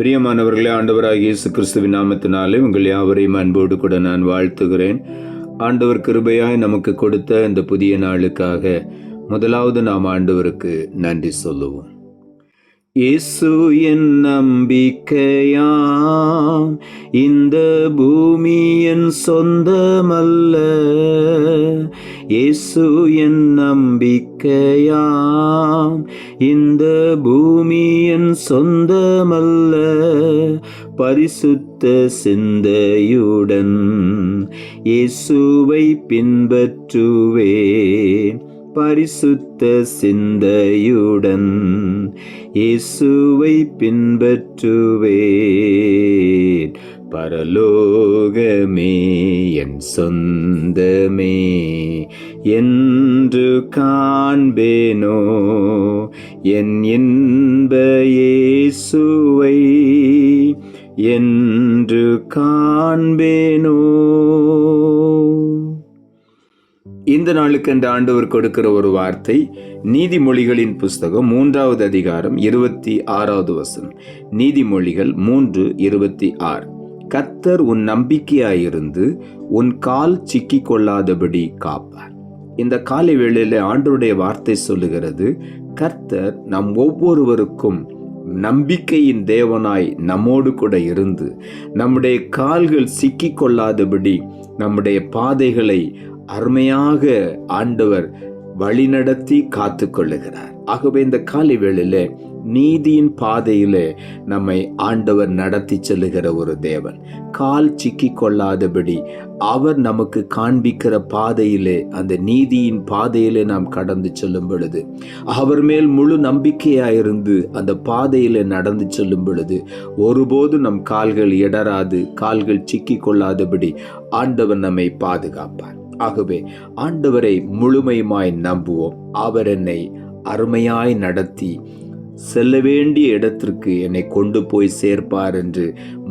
பிரியமானவர்களே ஆண்டவராக இயேசு கிறிஸ்துவின் நாமத்தினாலே உங்கள் யாவரையும் அன்போடு கூட நான் வாழ்த்துகிறேன். ஆண்டவர் கிருபையாய் நமக்கு கொடுத்த இந்த புதிய நாளுக்காக முதலாவது நாம் ஆண்டவருக்கு நன்றி சொல்லுவோம். இயேசு என் நம்பிக்கையாம் இந்த பூமி என் சொந்தமல்ல. இயேசு என் நம்பிக்கையாம் இந்த பூமி என் சொந்தமல்ல. பரிசுத்த சிந்தையுடன் இயேசுவை பின்பற்றுவேன் பரிசுத்த சிந்தையுடன் இயேசுவை பின்பற்றுவேன் பரலோகமே என் சொந்தமே என்று காண்பேனோ என் இன்ப இயேசுவை என்று காண்பேனோ. இந்த நாளுக்கு அந்த ஆண்டவர் கொடுக்கிற ஒரு வார்த்தை நீதிமொழிகளின் புஸ்தகம் மூன்றாவது அதிகாரம் இருபத்தி ஆறாவது வசனம். நீதிமொழிகள் மூன்று இருபத்தி ஆறு. கத்தர் உன் நம்பிக்கையாயிருந்து உன் கால் சிக்கி கொள்ளாதபடி காப்பார். இந்த காலை வேளையில் ஆண்டருடைய வார்த்தை சொல்லுகிறது கர்த்தர் நம் ஒவ்வொருவருக்கும் நம்பிக்கையின் தேவனாய் நம்மோடு கூட இருந்து நம்முடைய கால்கள் சிக்கிக்கொள்ளாதபடி நம்முடைய பாதைகளை அருமையாக ஆண்டவர் வழிநடத்தி காத்து கொள்ளுகிறார் ஆகவே இந்த காலை வேளையில நீதியின் பாதையில் நம்மை ஆண்டவர் நடத்தி செல்லுகிற ஒரு தேவன். கால் சிக்கி கொள்ளாதபடி அவர் நமக்கு காண்பிக்கிற பாதையிலே அந்த நீதியின் பாதையிலே நாம் கடந்து செல்லும் பொழுது அவர் மேல் முழு நம்பிக்கையாயிருந்து அந்த பாதையிலே நடந்து செல்லும் பொழுது ஒருபோது நம் கால்கள் இடராது கால்கள் சிக்கி கொள்ளாதபடி ஆண்டவர் நம்மை பாதுகாப்பார். ஆகவே ஆண்டவரை முழுமையுமாய் நம்புவோம். அவர் என்னை அருமையாய் நடத்தி செல்ல வேண்டிய இடத்திற்கு என்னை கொண்டு போய் சேர்ப்பார் என்று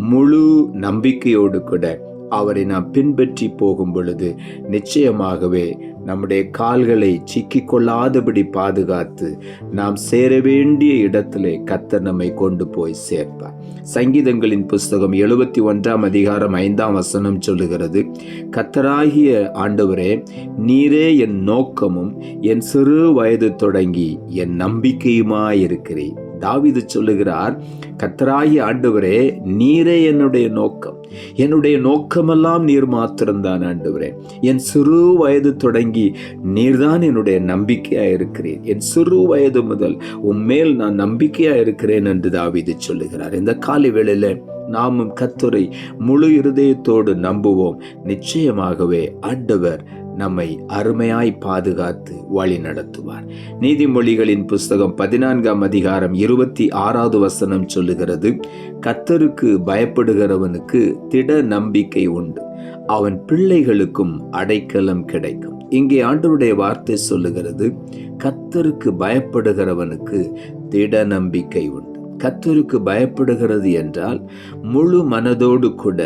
முழு நம்பிக்கையோடு கூட அவரை நாம் பின்பற்றி போகும் பொழுது நிச்சயமாகவே நம்முடைய கால்களை சிக்கிக் கொள்ளாதபடி பாதுகாத்து நாம் சேர வேண்டிய இடத்திலே கத்தர் நம்மை கொண்டு போய் சேர்ப்பார். சங்கீதங்களின் புஸ்தகம் எழுபத்தி ஒன்றாம் அதிகாரம் ஐந்தாம் வசனம் சொல்லுகிறது கத்தராகிய ஆண்டவரே நீரே என் நோக்கமும் என் சிறு வயது தொடங்கி என் நம்பிக்கையுமாயிருக்கிறேன் தாவிது சொல்லுகிறார் கத்தராயி ஆண்டவரே நீரே என்னுடைய நோக்கம். என்னுடைய நோக்கமெல்லாம் நீர் மாத்திரம்தான் ஆண்டவரே. என் சிறு வயது தொடங்கி நீர்தான் என்னுடைய நம்பிக்கையாக இருக்கிறேன். என் சிறு வயது முதல் உம்மேல் நான் நம்பிக்கையாக இருக்கிறேன் என்று தாவிது சொல்லுகிறார். இந்த காலை வேளையில் நாமும் கத்துரை முழு இருதயத்தோடு நம்புவோம். நிச்சயமாகவே ஆண்டவர் நம்மை அருமையாய் பாதுகாத்து வழி நடத்துவார். நீதிமொழிகளின் புஸ்தகம் பதினான்காம் அதிகாரம் இருபத்தி ஆறாவது வசனம் சொல்லுகிறது கத்தருக்கு பயப்படுகிறவனுக்கு திட நம்பிக்கை உண்டு. அவன் பிள்ளைகளுக்கும் அடைக்கலம் கிடைக்கும். இங்கே ஆண்டவருடைய வார்த்தை சொல்லுகிறது கத்தருக்கு பயப்படுகிறவனுக்கு திட நம்பிக்கை உண்டு. கத்தருக்கு பயப்படுகிறது என்றால் முழு மனதோடு கூட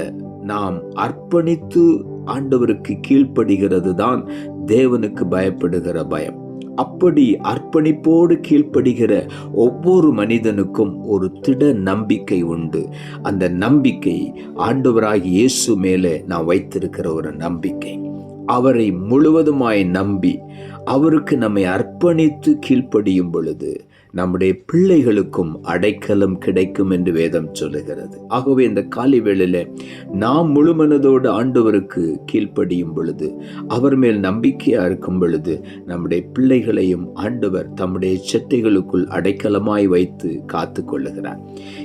நாம் அர்ப்பணித்து ஆண்டவருக்கு கீழ்ப்படுகிறது தான் தேவனுக்கு பயப்படுகிற பயம். அப்படி அர்ப்பணிப்போடு கீழ்ப்படுகிற ஒவ்வொரு மனிதனுக்கும் ஒரு திட நம்பிக்கை உண்டு. அந்த நம்பிக்கை ஆண்டவராகி இயேசு மேலே நான் வைத்திருக்கிற ஒரு நம்பிக்கை. அவரை முழுவதுமாய் நம்பி அவருக்கு நம்மை அர்ப்பணித்து கீழ்ப்படியும் பொழுது நம்முடைய பிள்ளைகளுக்கும் அடைக்கலம் கிடைக்கும் என்று வேதம் சொல்லுகிறது. ஆகவே இந்த காலை வேளையில் நாம் முழுமனதோடு ஆண்டவருக்கு கீழ்ப்படியும் பொழுது அவர் மேல் நம்பிக்கையாக இருக்கும் பொழுது நம்முடைய பிள்ளைகளையும் ஆண்டவர் தம்முடைய செட்டைகளுக்குள் அடைக்கலமாய் வைத்து காத்து கொள்ளுகிறார்.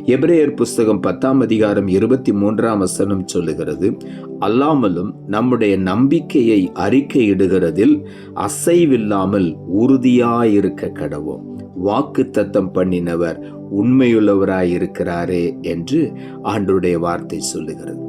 எபிரேயர் புஸ்தகம் பத்தாம் அதிகாரம் இருபத்தி மூன்றாம் வசனம் சொல்லுகிறது அல்லாமலும் நம்முடைய நம்பிக்கையை அறிக்கையிடுகிறதில் அசைவில்லாமல் உறுதியாயிருக்க கடவோம் வாக்கு தத்தம் பண்ணினவர் உண்மையுள்ளவராயிருக்கிறாரே என்று ஆண்டுடைய வார்த்தை சொல்லுகிறது.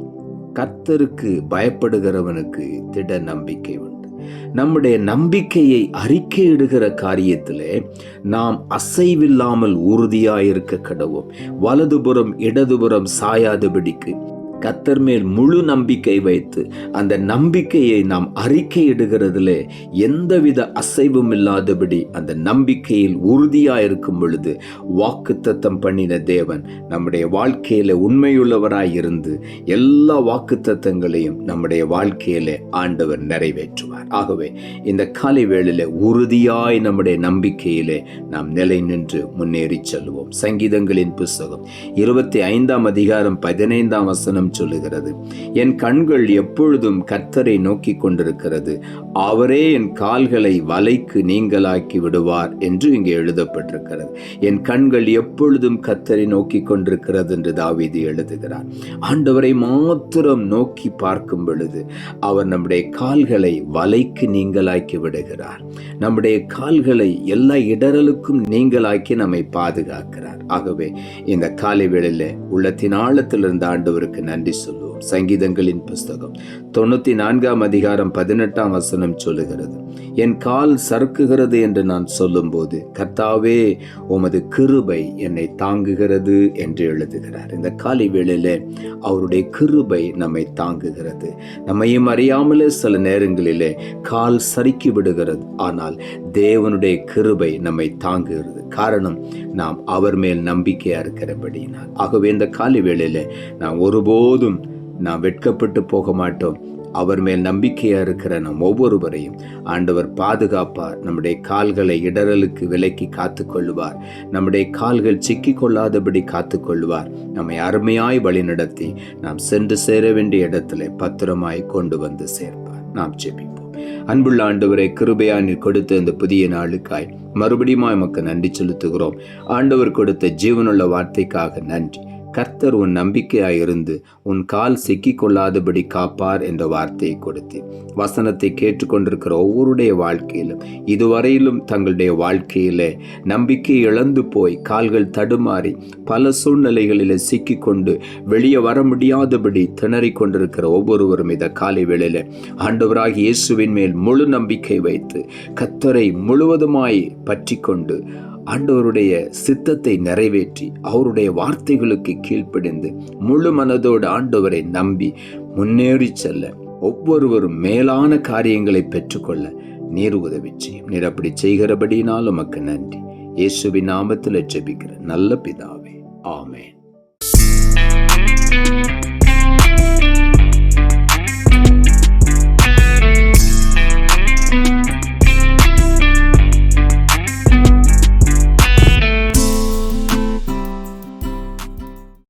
கர்த்தருக்கு பயப்படுகிறவனுக்கு திட நம்பிக்கை உண்டு. நம்முடைய நம்பிக்கையை அறிக்கையிடுகிற காரியத்திலே நாம் அசைவில்லாமல் உறுதியாயிருக்க கடவோம் வலதுபுறம் இடதுபுறம் சாயாதபடிக்கு கத்தர் மேல் முழு நம்பிக்கை வைத்து அந்த நம்பிக்கையை நாம் அறிக்கையிடுகிறதிலே எந்தவித அசைவும் இல்லாதபடி அந்த நம்பிக்கையில் உறுதியாக இருக்கும் பொழுது வாக்குத்தத்தம் பண்ணின தேவன் நம்முடைய வாழ்க்கையில உண்மையுள்ளவராய் இருந்து எல்லா வாக்குத்தத்தங்களையும் நம்முடைய வாழ்க்கையில ஆண்டவர் நிறைவேற்றுவார். ஆகவே இந்த காலை வேளையில உறுதியாய் நம்முடைய நம்பிக்கையிலே நாம் நிலை நின்று முன்னேறி செல்வோம். சங்கீதங்களின் புஸ்தகம் இருபத்தி ஐந்தாம் அதிகாரம் பதினைந்தாம் வசனம் சொல்லுகிறது. என் கண்கள் எப்பொழுதும் கர்த்தரை நோக்கி கொண்டிருக்கிறது. அவரே என் கால்களை வலைக்கு நீங்களாக்கி விடுவார் என்று இங்கே எழுதப்பட்டிருக்கிறது. என் கண்கள் எப்பொழுதும் கர்த்தரை நோக்கி கொண்டிருக்கிறது என்று தாவீது எழுதுகிறார். ஆண்டவரை மாத்திரம் நோக்கி பார்க்கும் பொழுது அவர் நம்முடைய கால்களை வலைக்கு நீங்களாக்கி விடுகிறார். நம்முடைய கால்களை எல்லா இடரலுக்கும் நீங்களாக்கி நம்மை பாதுகாக்கிறார். ஆகவே இந்த காலை வேளையில் உள்ளத்தின் ஆழத்தில் இருந்த ஆண்டவருக்கு நன்றி. சொல்லுவோம். சங்கீதங்களின் புஸ்தகம். தொண்ணூத்தி நான்காம் அதிகாரம் பதினெட்டாம் வசனம் சொல்லுகிறது. என் கால் சறுக்குகிறது என்று நான் சொல்லும்போது கர்த்தாவே உமது கிருபை என்னை தாங்குகிறது என்று எழுதுகிறார். இந்த காலை வேளையில் அவருடைய கிருபை நம்மை தாங்குகிறது. நம்மையும் அறியாமலே சில நேரங்களிலே கால் சறுக்கி விடுகிறது. ஆனால் தேவனுடைய கிருபை நம்மை தாங்குகிறது. காரணம் நாம் அவர் மேல் நம்பிக்கையா இருக்கிறபடியினால். ஆகவே இந்த காலை வேளையில நாம் ஒருபோதும் நாம் வெட்கப்பட்டு போக மாட்டோம். அவர் மேல் நம்பிக்கையா இருக்கிற நம் ஒவ்வொருவரையும் ஆண்டவர் பாதுகாப்பார். நம்முடைய கால்களை இடரலுக்கு விலக்கி காத்துக்கொள்ளுவார். நம்முடைய கால்கள் சிக்கி கொள்ளாதபடி காத்துக்கொள்வார் நம்மை அருமையாய் வழிநடத்தி நாம் சென்று சேர வேண்டிய இடத்துல பத்திரமாய் கொண்டு வந்து சேர்ப்பார். நாம் ஜெபிப்போம். அன்புள்ள ஆண்டவரை கிருபையா நீ கொடுத்த இந்த புதிய நாளுக்காய் மறுபடியும் எமக்கு நன்றி செலுத்துகிறோம். ஆண்டவர் கொடுத்த ஜீவனுள்ள வார்த்தைக்காக நன்றி. கர்த்தர் உன் நம்பிக்கையாயிருந்து உன் கால் சிக்கிக் கொள்ளாதபடி காப்பார் என்ற வார்த்தையை கொடுத்து வசனத்தை கேட்டுக்கொண்டிருக்கிற ஒவ்வொருடைய வாழ்க்கையிலும் இதுவரையிலும் தங்களுடைய வாழ்க்கையில நம்பிக்கை இழந்து போய் கால்கள் தடுமாறி பல சூழ்நிலைகளில் சிக்கிக்கொண்டு வெளியே வர முடியாதபடி திணறிக் கொண்டிருக்கிற ஒவ்வொருவரும் இதை காலை வேளையில் ஆண்டவராக இயேசுவின் மேல் முழு நம்பிக்கை வைத்து கத்தரை முழுவதுமாய் பற்றி கொண்டு ஆண்டவருடைய சித்தத்தை நிறைவேற்றி அவருடைய வார்த்தைகளுக்கு கீழ்ப்படிந்து முழு மனதோடு ஆண்டவரை நம்பி முன்னேறி செல்ல ஒவ்வொருவரும் மேலான காரியங்களை பெற்றுக்கொள்ள நீர் உதவி செய்யும் நீர் அப்படி செய்கிறபடினால் உமக்கு நன்றி. இயேசுவின் நாமத்தில் ஜெபிக்கிற நல்ல பிதாவே. ஆமேன்.